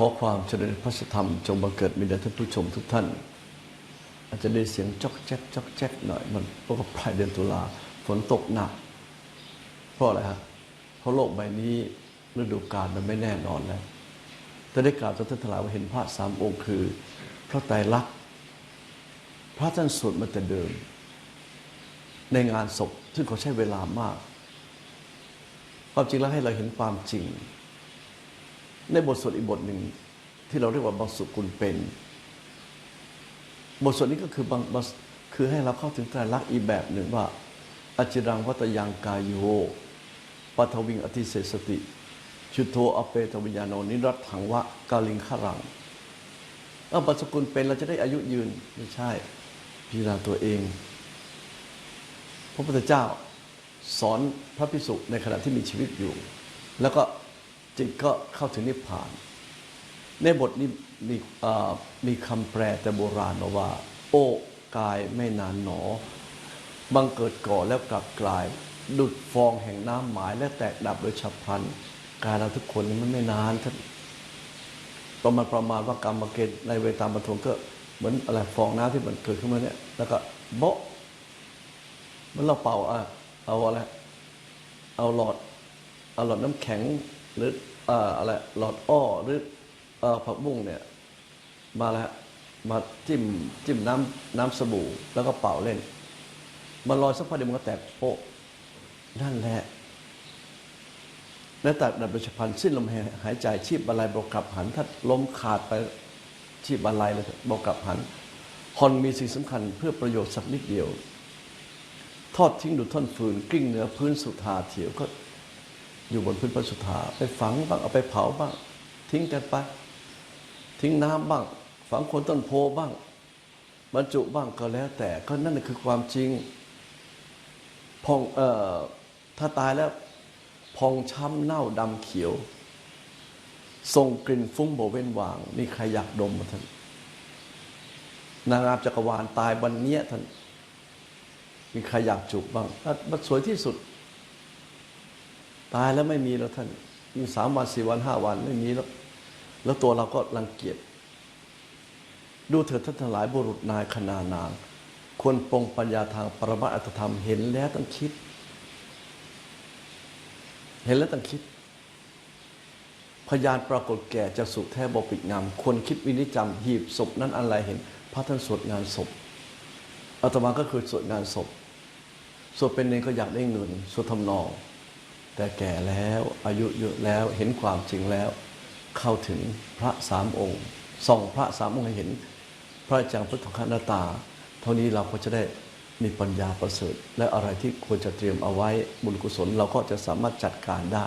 ขอความเจริญพระธรรม จงบังเกิดมีแด่ท่านผู้ชมทุกท่าน อาจจะได้เสียงจอกแจ๊กจอกแจ๊กหน่อย มันเพราะว่าปลายเดือนตุลาฝนตกหนัก เพราะอะไรฮะเพราะโลกใบนี้ฤดูกาลมันไม่แน่นอนแล้วแต่ได้กล่าวต่อท่านทั้งหลายว่าเห็นพระสามองค์คือ พระไตรลักษณ์พระท่านสวดมาแต่เดิม ในงานศพซึ่งเขาใช้เวลามาก ความจริงแล้วให้เราเห็นความจริง ในบทสวดอีกบทหนึ่งที่เราเรียกว่าบางสุกุลเป็น บทสวดนี้ก็คือบางคือให้เราเข้าถึงไตรลักษณ์อีกแบบหนึ่งว่าอจิรังวัตยังกายโยปัทวิงอธิเสสติ ชุโทอเปตวิญญาโนนิรัตถังวะกาลิงขรังเออบทสกุลเป็นเราจะได้อายุยืนไม่ใช่พิจารณาตัวเอง พระพุทธเจ้าสอนพระภิกษุในขณะที่มีชีวิตอยู่ แล้วก็ จิตก็เข้าถึงนิพพาน ในบทนี้มีมีคำแปลแต่โบราณมาว่า โอ้กายไม่นานหนอ บังเกิดก่อแล้วกลับกลาย ดุดฟองแห่งน้ำหมายและแตกดับโดยฉับพลันกายเราทุกคนนี่มันไม่นานท่านประมาณประมาณว่ากรรมเกณฑ์ในเวตามบรรทมก็เหมือนอะไรฟองน้ำที่มันเกิดขึ้นมาเนี่ย แล้วก็โบะมันเราเป่าอะเอาอะไรเอาหลอดเอาหลอดน้ำแข็ง หรืออ่ออะไรหลอดอ้อหรืออ่อผักบุ้งเนี่ยมาแล้วมาจิ้มจิ้มน้ำน้ำสบู่แล้วก็เป่าเล่น มันลอยสักพักเดียวมันก็แตกโปะนั่นแหละและตัดดับประชพันธ์สิ้นลมหายใจชีพบรรลัยบอกกลับหัน ถ้าลมขาดไปชีพบรรลัยเลยบอกกลับหันฮอนมีสิ่งสำคัญเพื่อประโยชน์สักนิดเดียว ทอดทิ้งดูท่อนฟืนกลิ้งเหนือพื้นสุธาเถียวก็ อยู่บนพื้นพระสุธาไปฝังบ้างเอาไปเผาบ้าง ทิ้งกันไป ทิ้งน้ำบ้าง ฝังคนต้นโพบ้าง บรรจุบ้างก็แล้ว แต่ก็นั่นคือความจริงพองเอ่อถ้าตายแล้วพองช้ำเน่าดำเขียวส่งกลิ่นฟุ้งโบเว้นวาง มีใครอยากดมมาท่านนางงามจักรวาลตายวันเนี้ยท่านมีใครอยากจูบบ้างอะมันสวยที่สุด ตายแล้วไม่มีแล้วท่านยิ่สามวันสี่วันห้าวันไม่มีแล้ว แล้วตัวเราก็รังเกียจดูเถิดท่านทั้งหลายบุรุษนายขนานางควรปรงปัญญาทางปรมัตถอัตธรรมเห็นแล้วต้องคิด เห็นแล้วต้องคิด พยานปรากฏแก่จะสุแท้บอปิกงามควรคิดวินิจจำหีบศพนั้นอะไรเห็น พระท่านสวดงานศพอาตมาก็คือสวดงานศพสวดเป็นเนรก็อยากได้เงินสวดทำนอง แต่แก่แล้วอายุเยอะแล้วเห็นความจริงแล้ว เข้าถึงพระสามองค์ส่องพระสามองค์ให้เห็น พระอาจารย์พุทธคณตา เท่านี้เราก็จะได้มีปัญญาประเสริฐ และอะไรที่ควรจะเตรียมเอาไว้บุญกุศลเราก็จะสามารถจัดการได้